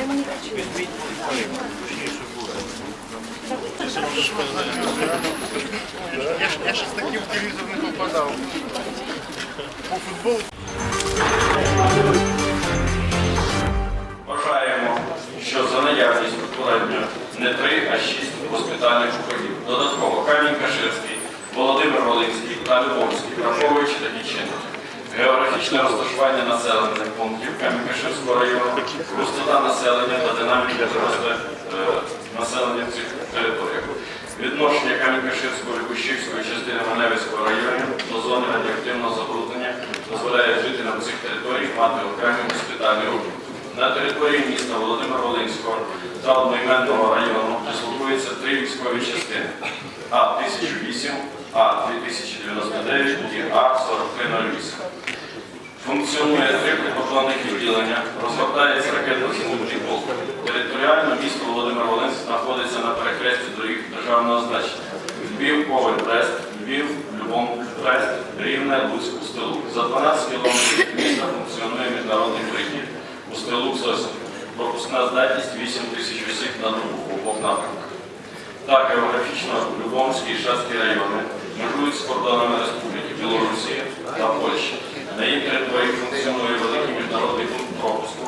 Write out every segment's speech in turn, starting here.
Я, ще з таким телевізор не попадав. По футболу Вважаємо, що за наявність попередньо не три, а шість госпітальних округів. Додатково Камінь-Каширський, Володимир Волинський та Любомський, враховуючи такі чинники. Географічне розташування населених пунктів Камінь-Каширського району, густота населення та динаміка зросту е, населення в цих територіях. Відношення Камінь-Каширського і частини Маневицького районів до зони радіоактивного забруднення дозволяє жителям цих територій мати окремі госпітальні округи. На території міста Володимир-Волинського та одноіменного району дислокуються три військові частини А-1008, А-2099 і А-4308. Функціонує три прикордонних відділення, розгортається ракетно-зенітний полк. Територіально місто Володимир-Волинськ знаходиться на перехресті доріг державного значення. Львів, Коваль, Брест, Львів, Любом, Брест, Рівне, Луцьк, Устилук. За 12 кілометрів міста функціонує міжнародний прихід. Устилук Сосен. Пропускна здатність 8 тисяч осіб на добу в обох напрямках. Так, географічно Любомський і Шацький райони межують з кордонами Республіки Білорусі та Польщі. На їх території функціонує великий міжнародний пункт пропуску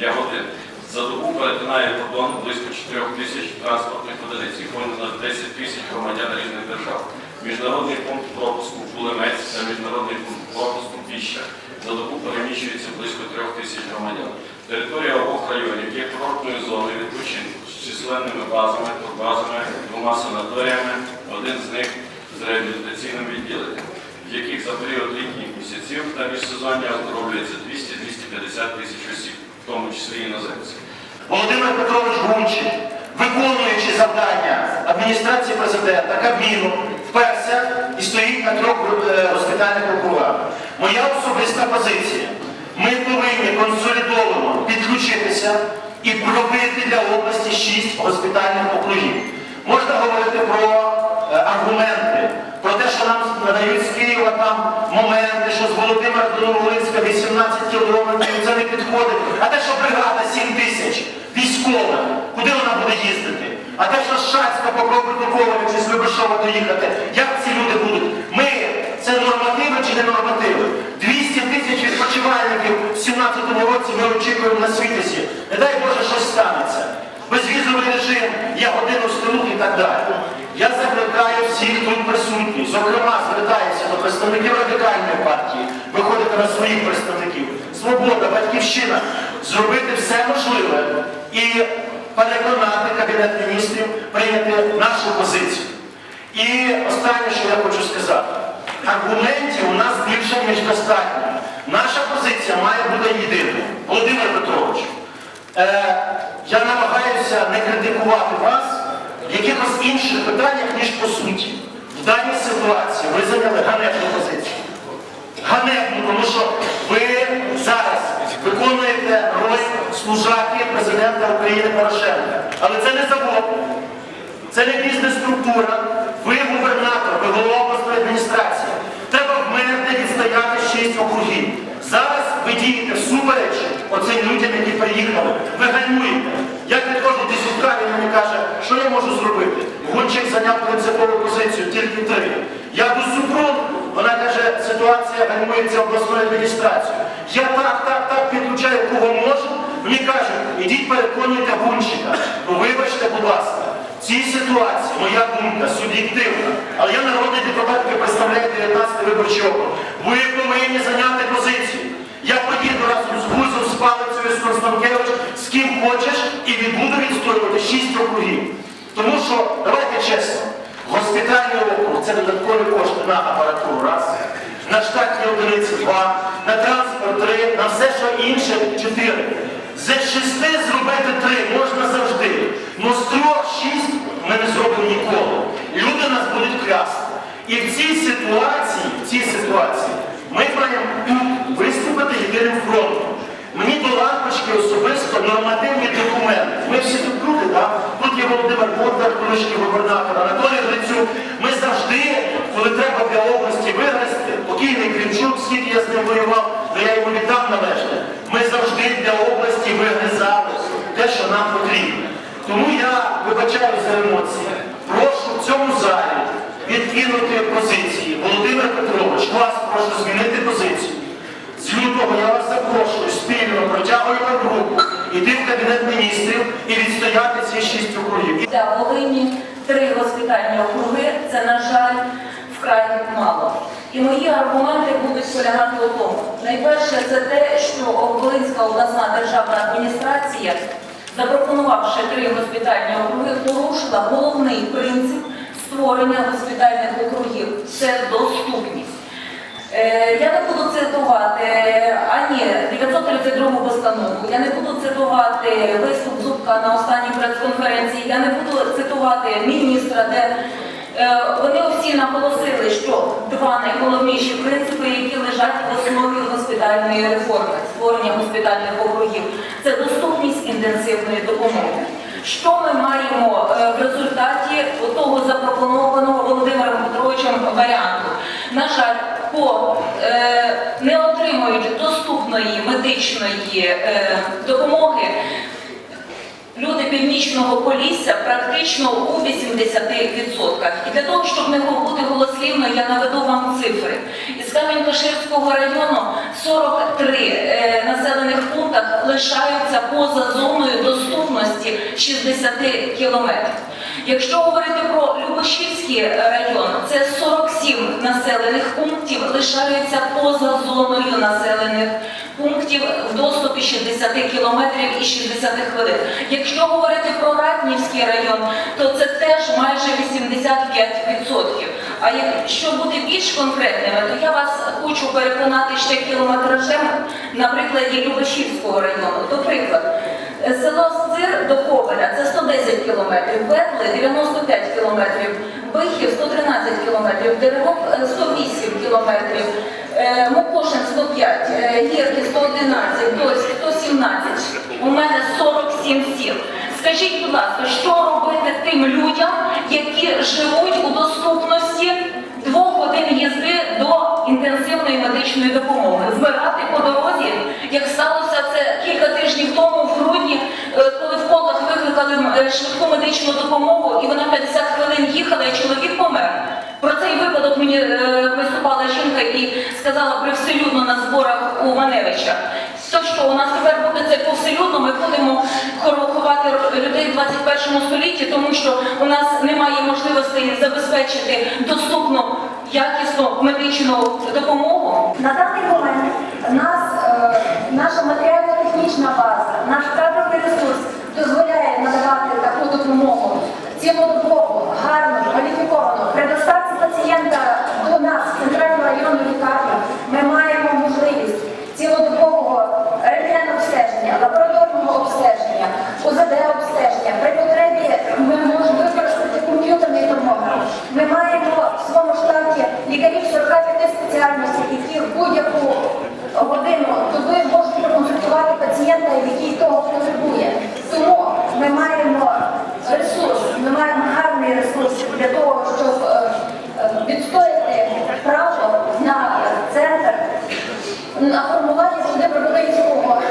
Ягодин. За добу перетинає кордон близько 4 тисяч транспортних одиниць понад 10 тисяч громадян різних держав. Міжнародний пункт пропуску Кулемець та міжнародний пункт пропуску Піща. За добу переміщується близько 3 тисяч громадян. Територія обох районів є курортною зоною відпочинку з численними базами, турбазами, двома санаторіями, один з них з реабілітаційним відділенням, в яких за період літніх місяців та міжсезоння оздоровлюється 200-250 тисяч осіб, в тому числі іноземців. Володимир Петрович Гунчик, виконуючи завдання адміністрації президента, Кабміну, вперся і стоїть на трьох е, госпітальних округах. Моя особиста позиція. Ми повинні консолідовано підключитися і пробити для області шість госпітальних округів. Можна говорити про аргументи, про те, що нам надають з Києва там моменти, що з Володимира до Новолинська 18 кілометрів, це не підходить. А те, що бригада 7 тисяч військова, куди вона буде їздити? А те, що з Шацька по Кровбутниковичі чи з Любишова доїхати, як ці люди будуть? Ми це нормативи чи не нормативи? 200 тисяч відпочивальників в 17-му році ми очікуємо на світосі. Не дай Боже, щось станеться. Безвізовий режим, я годину столу і так далі. Я закликаю всіх тут присутніх, зокрема, звертаюся до представників радикальної партії, виходити на своїх представників. Свобода, батьківщина, зробити все можливе і переконати Кабінет міністрів прийняти нашу позицію. І останнє, що я хочу сказати, аргументів у нас більше, ніж достатньо. Наша позиція має бути єдиною. Володимир Петрович, е, я намагаюся не критикувати вас якихось інших питаннях, ніж по суті. В даній ситуації ви зайняли ганебну позицію. Ганебну, тому що ви зараз виконуєте роль служаки президента України Порошенка. Але це не завод, це не бізнес-структура. Ви губернатор, ви голова обласної адміністрації. Треба вмерти відстояти шість округів. Зараз ви дієте всупереч оцим людям, які приїхали. Ви гальмуєте. Я підходжу до він мені каже, що я можу зробити. Гончик зайняв принципову позицію, тільки три. Я до Супрун, вона каже, ситуація гальмується обласною адміністрацією. Я так, так, так підключаю, кого можу. Мені кажуть, ідіть переконуйте Гунчика. Ну вибачте, будь ласка. В цій ситуації моя думка суб'єктивна, але я народний депутат, який представляє 19 виборчий округ. Ви повинні зайняти позицію. Я з Палицею, з ким хочеш, і відбуду відстоювати 6 округів. Тому що, давайте чесно, госпітальний округ це додаткові кошти на апаратуру, раз, на штатні одиниці два, на транспорт три, на все, що інше чотири. З шести зробити три можна завжди. Ну з трьох шість ми не зробимо ніколи. Люди нас будуть клясти. І в цій ситуації, в цій ситуації ми маємо виступити єдиним фронтом. Мені до лампочки особисто нормативні документи. Ми всі тут люди, так? Тут є Володимир Бондар, колишній губернатор, Анатолій Грицюк. Ми завжди, коли треба для області вигрести, покійний Клімчук, скільки я з ним воював, то я йому віддав належне. Ми завжди для області вигризали, те, що нам потрібно. Тому я вибачаю за емоції. Прошу в цьому залі відкинути позиції. Володимир Петрович, вас прошу змінити позицію. З лютого я вас запрошую спільно протягую вам руку, іти в кабінет міністрів і відстояти ці шість округів. Для Волині три госпітальні округи це, на жаль, вкрай мало. І мої аргументи будуть полягати у тому. Найперше, це те, що Волинська обласна державна адміністрація, запропонувавши три госпітальні округи, порушила головний принцип створення госпітальних округів це доступність. Е, Я не буду цитувати ані 932 постанову, я не буду цитувати виступ Зубка на останній прес-конференції, я не буду цитувати міністра, де е, вони всі наголосили, що два найголовніші принципи, які лежать в основі госпітальної реформи, створення госпітальних округів, це доступність інтенсивної допомоги. Що ми маємо е, в результаті того запропонованого Володимиром Петровичем варіанту? На жаль, по е, не отримують доступної медичної е, допомоги. Люди північного полісся практично у 80%. І для того, щоб не бути голослівно, я наведу вам цифри. Із Кам'янка-Ширського району 43 е, населених пунктах лишаються поза зоною доступності 60 кілометрів. Якщо говорити про Любашівський район, це 47 населених пунктів лишаються поза зоною населених пунктів в доступі 60 кілометрів і 60 хвилин. Якщо говорити про Ратнівський район, то це теж майже 85%. А якщо бути більш конкретними, то я вас хочу переконати ще кілометражем на прикладі Любашівського району. До прикладу, село Сцир до Ковеля це 110 кілометрів, Ветли 95 кілометрів, Бихів 113 кілометрів, Деревок е, 108 кілометрів, е, Мукошин 105, е, Гірки 111, Дольськ 117. У мене 47 сіл. Скажіть, будь ласка, що робити тим людям, які живуть у доступності двох годин їзди до інтенсивної медичної допомоги? Вмирати по дорозі, як сталося це кілька тижнів тому в грудні, е, коли в Колах викликали е, швидку медичну допомогу, і вона 50 хвилин їхала, і чоловік помер. Про цей випадок мені е, виступала жінка і сказала привселюдно на зборах у Маневича. То що у нас тепер буде це повселюдно, ми будемо ховати людей в 21 столітті, тому що у нас немає можливості забезпечити доступну якісну медичну допомогу. На даний момент нас, е, наша матеріально-технічна база, наш кадровий ресурс дозволяє надавати таку допомогу цілодобово, гарно, кваліфіковано. При доставці пацієнта до нас, в центральну районну лікарню, ми маємо можливість цілодобового рентген-обстеження, лабораторного обстеження, УЗД-обстеження. При потребі ми можемо використати комп'ютерний томограф. Ми маємо в своєму штаті лікарів 45 спеціальностей, які в будь-яку годину доби можуть проконсультувати пацієнта, який того потребує. Тому ми маємо ресурс, ми маємо гарний ресурс для того, щоб е, е, відстояти право на центр на формування Володимир-Волинського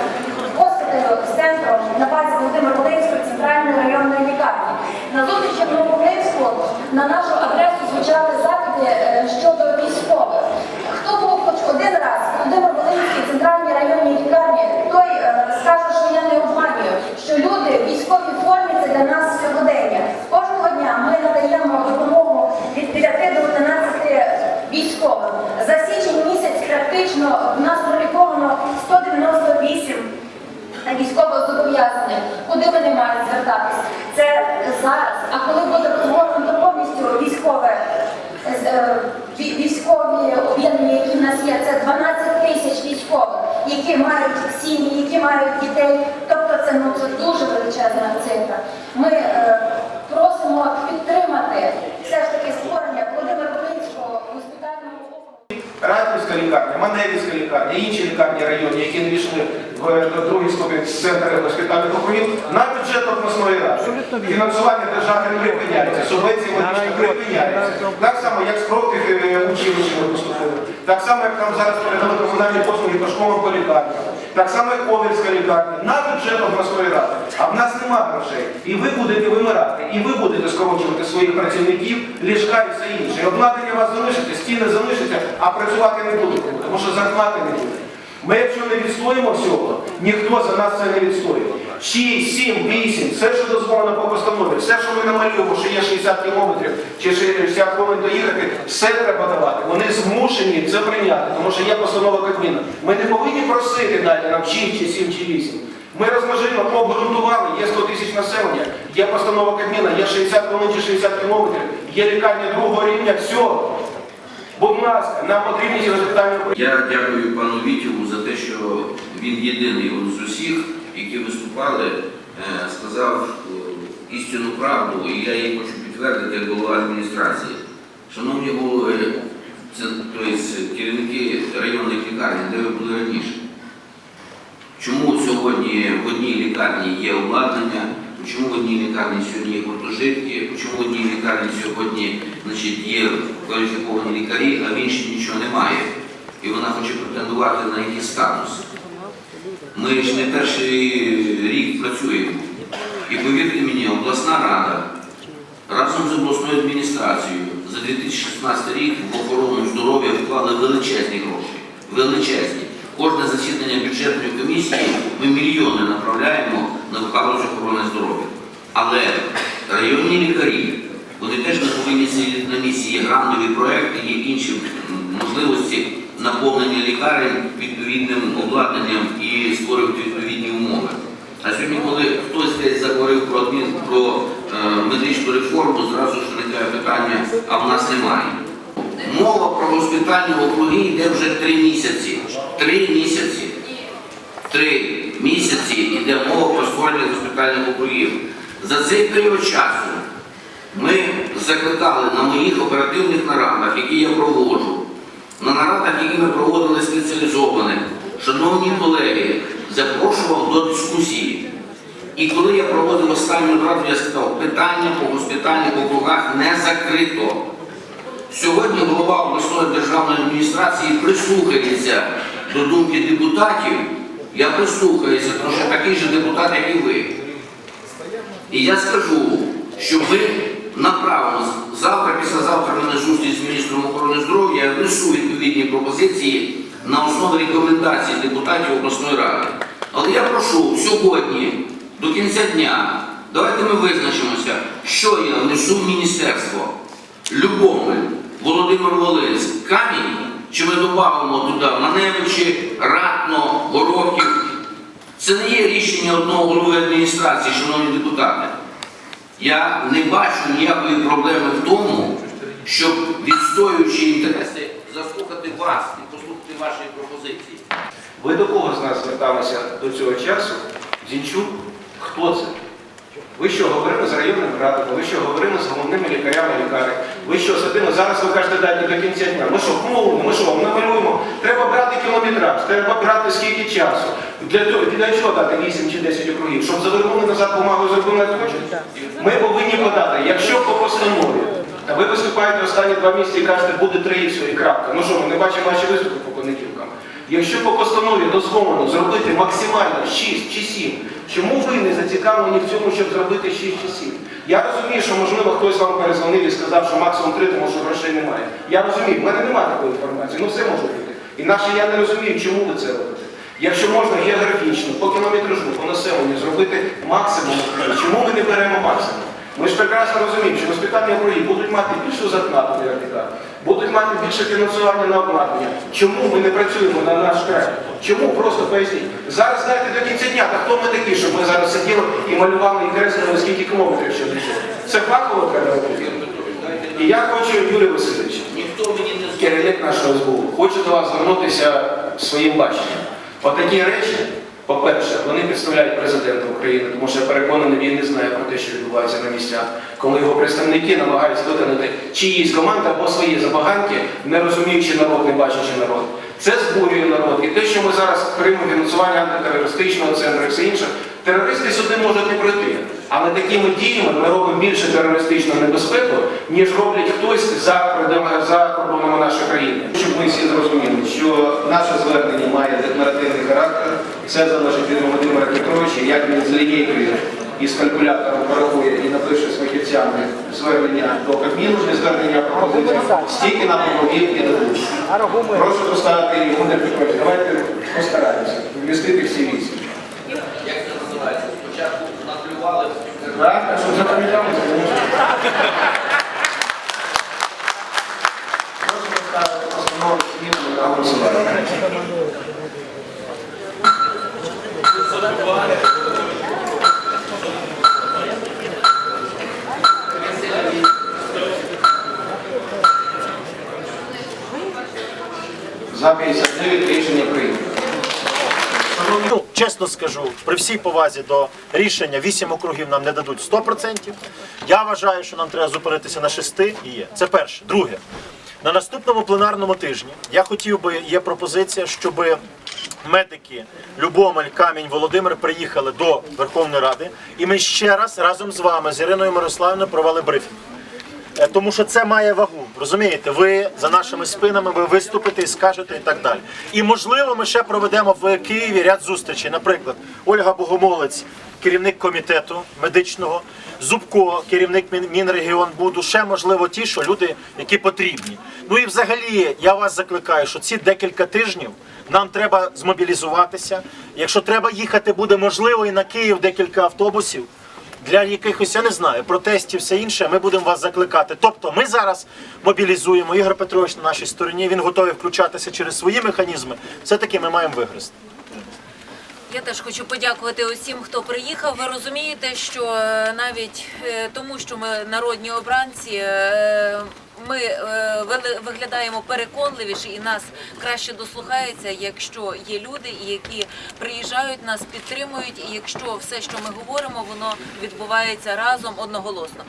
госпіталю з центром на базі Володимир-Волинської центральної районної лікарні. На зустрічі в Нововолинську на нашу адресу звучали запити е, щодо військових. Хто був хоч один раз в Володимир-Волинській центральній районній лікарні, той е, скаже, що я не обманюю, що люди в військовій формі це для нас сьогодення. Кожного дня ми надаємо допомогу від 5 до 11 військовим. За січень місяць практично в нас проліковано 198 військовозобов'язаних. Куди вони мають звертатись? Це зараз. А коли буде розгорнуто повністю військове, е, військові об'єднання, які в нас є, це 12 тисяч військових, які мають сім'ї, які мають дітей. Тобто це, ну, це дуже величезна цифра. Ми е, просимо підтримати все ж таки створення Володимира Волинського госпітального округу. Ратівська лікарня, Маневівська лікарня, інші лікарні районні, які не війшли в до другий ступінь центри госпітальних округів, на бюджет обласної ради. Фінансування держави припиняється, субвенції медичні припиняються. Так само, як з профтих училищ ми поступили. Так само, як там зараз передали комунальні послуги по школам по лікарням. Так само, як Ковельська лікарня, на бюджет обласної ради. А в нас немає грошей. І ви будете вимирати, і ви будете скорочувати своїх працівників, ліжка і все інше. І обладнання у вас залишиться, стіни залишаться, а працювати не будуть, тому що зарплати не буде. Ми, якщо не відстоїмо всього, ніхто за нас це не відстоює. 6, 7, 8, все, що дозволено по постанові, все, що ми намалюємо, що є 60 кілометрів чи 60 хвилин доїхати, все треба давати. Вони змушені це прийняти, тому що є постанова Кабміна. Ми не повинні просити дати нам 6 чи 7 чи 8. Ми розмежуємо, обґрунтували, є 100 тисяч населення, є постанова Кабміна, є 60 хвилин чи 60 кілометрів, є лікарня другого рівня, все. Будь ласка, нам потрібні ці госпітальні Я дякую пану Вітєву за те, що він єдиний з усіх, які виступали, е, сказав е, істинну правду, і я її хочу підтвердити як голова адміністрації. Шановні голови, це, тобто керівники районних лікарень, де ви були раніше? Чому сьогодні в одній лікарні є обладнання, чому в одній лікарні сьогодні є гуртожитки, чому в одній лікарні сьогодні значить, є кваліфіковані лікарі, а в іншій нічого немає. І вона хоче претендувати на якийсь статус. Ми ж не перший рік працюємо. І повірте мені, обласна рада разом з обласною адміністрацією за 2016 рік в охорону здоров'я вклали величезні гроші. Величезні. Кожне засідання бюджетної комісії ми мільйони направляємо на галузь охорони здоров'я. Але районні лікарі, вони теж не повинні сидіти на місці. Є грантові проекти, є інші можливості наповнення лікарень відповідним обладнанням і створювати відповідні умови. А сьогодні, коли хтось десь заговорив про, про е, медичну реформу, зразу ж виникає питання, а в нас немає. Мова про госпітальні округи йде вже три місяці. Три місяці. Три місяці йде мова про створення госпітальних округів. За цей період часу ми закликали на моїх оперативних нарадах, які я проводжу, на нарадах, які ми проводили спеціалізованих, шановні колеги, запрошував до дискусії. І коли я проводив останню нараду, я сказав, питання по госпітальних округах не закрито. Сьогодні голова обласної державної адміністрації прислухається до думки депутатів. Я прислухаюся, тому що такий же депутат, як і ви. І я скажу, що ми направимо завтра, післязавтра мене зустріч з міністром охорони здоров'я, я внесу відповідні пропозиції на основі рекомендацій депутатів обласної ради. Але я прошу сьогодні, до кінця дня, давайте ми визначимося, що я внесу в міністерство. Любомель, Володимир Волинськ, Камінь, чи ми додамо туди Маневичі, Ратно, Горохів. Це не є рішення одного голови адміністрації, шановні депутати. Я не бачу ніякої проблеми в тому, щоб відстоюючи інтереси, заслухати вас і послухати ваші пропозиції. Ви до кого з нас зверталися до цього часу? Зінчук? Хто це? Ви що, говорили з районним радами, ви що говорили з головними лікарями лікарень, ви що сидимо, зараз ви кажете дайте до кінця дня. Ми що, мовимо, ми що, ми намалюємо? Треба брати кілометраж, треба брати скільки часу. Для, того- для чого дати 8 чи 10 округів? Щоб завернули назад бумагу зробили хочуть? Ми повинні подати, якщо по постанові, а ви виступаєте останні два місяці і кажете, буде три і все, і крапка. Ну що, ми не бачимо ваші виступи по понеділкам. Якщо по постанові дозволено зробити максимально 6 чи 7, чому ви не зацікавлені в цьому, щоб зробити 6 чи 7? Я розумію, що можливо хтось вам перезвонив і сказав, що максимум 3, тому що грошей немає. Я розумію, в мене немає такої інформації, ну все може бути. Інакше я не розумію, чому ви це робите. Якщо можна географічно, по кілометражу, по населенню зробити максимум, чому ми не беремо максимум? Ми ж прекрасно розуміємо, що госпітальні округи будуть мати більшу зарплату для РТК, будуть мати більше фінансування на обладнання. Чому ми не працюємо на наш край? Чому? Просто поясніть. Зараз знаєте до кінця дня, та хто ми такі, щоб ми зараз сиділи і малювали і креслили скільки кілометрів ще до? Це фахово треба робити. І я хочу, Юрій Васильович, Ніхто мені не керівник нашого СБУ, хочу до вас звернутися своїм баченням. Отакі речі, по-перше, вони представляють президента України, тому що я переконаний, він не знає про те, що відбувається на місцях, коли його представники намагаються виконати чиїсь команди або свої забаганки, не розуміючи народ, не бачачи народ. Це збурює народ. І те, що ми зараз приймемо фінансування антитерористичного центру і все інше, терористи сюди можуть не прийти. Але такими діями ми робимо більше терористичну небезпеку, ніж роблять хтось за за кордонами нашої країни. Щоб ми всі зрозуміли, що наше звернення має декларативний характер, це залежить від Володимира Петровича, як він з лінійкою із калькулятором порахує і напише з фахівцями звернення до Кабміну, не звернення пропозиції, стільки нам округів і дадуть. Прошу поставити Володимир Петрович, давайте постараємося вмістити всі вісім. Як це називається? Спочатку наплювали, Так, так, щоб запам'ятали. Прошу поставити постанову зміну на голосування. За 59 рішення прийнято. Ну, чесно скажу, при всій повазі до рішення 8 округів нам не дадуть 100%. Я вважаю, що нам треба зупинитися на 6 і є. Це перше. Друге, на наступному пленарному тижні я хотів би, є пропозиція, щоб медики Любомель, Камінь, Володимир приїхали до Верховної Ради, і ми ще раз разом з вами, з Іриною Мирославівною, провели брифінг. Е, Тому що це має вагу. Розумієте, ви за нашими спинами ви виступите і скажете і так далі. І можливо, ми ще проведемо в Києві ряд зустрічей. Наприклад, Ольга Богомолець, керівник комітету медичного, Зубко, керівник Мін- Мінрегіонбуду, ще можливо ті, що люди, які потрібні. Ну і взагалі я вас закликаю, що ці декілька тижнів нам треба змобілізуватися. Якщо треба їхати, буде можливо і на Київ декілька автобусів для якихось, я не знаю, протестів, все інше, ми будемо вас закликати. Тобто ми зараз мобілізуємо Ігор Петрович на нашій стороні, він готовий включатися через свої механізми. Все-таки ми маємо вигризти. Я теж хочу подякувати усім, хто приїхав. Ви розумієте, що е, навіть е, тому, що ми народні обранці, е, ми е, виглядаємо переконливіше і нас краще дослухається, якщо є люди, які приїжджають, нас підтримують, і якщо все, що ми говоримо, воно відбувається разом одноголосно.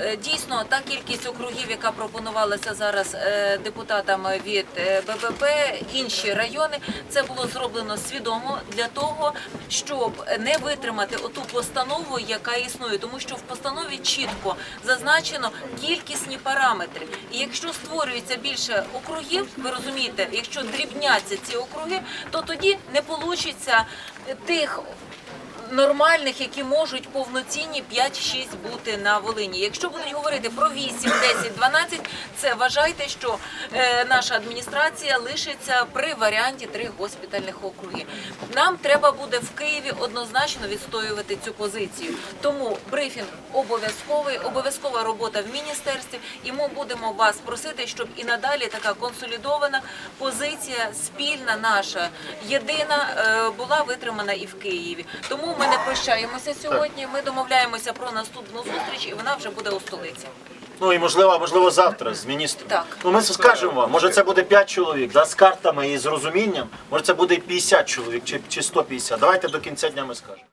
Е, Дійсно, та кількість округів, яка пропонувалася зараз е, депутатами від ББП, інші райони, це було зроблено свідомо для того, щоб не витримати оту постанову, яка існує, тому що в постанові чітко зазначено кількісні параметри. І якщо створюється більше округів, ви розумієте, якщо дрібняться ці округи, то тоді не вийде тих нормальних, які можуть повноцінні 5-6 бути на Волині. Якщо будуть говорити про 8, 10, 12, це вважайте, що е, наша адміністрація лишиться при варіанті трьох госпітальних округів. Нам треба буде в Києві однозначно відстоювати цю позицію. Тому брифінг обов'язковий, обов'язкова робота в міністерстві, і ми будемо вас просити, щоб і надалі така консолідована позиція спільна наша, єдина е, була витримана і в Києві. Тому ми не прощаємося сьогодні. Ми домовляємося про наступну зустріч, і вона вже буде у столиці. Ну і можливо, можливо, завтра з міністром. Так. Ну ми скажемо вам, може це буде 5 чоловік, да, з картами і з розумінням, може це буде 50 чоловік чи, чи 150. Давайте до кінця дня ми скажемо.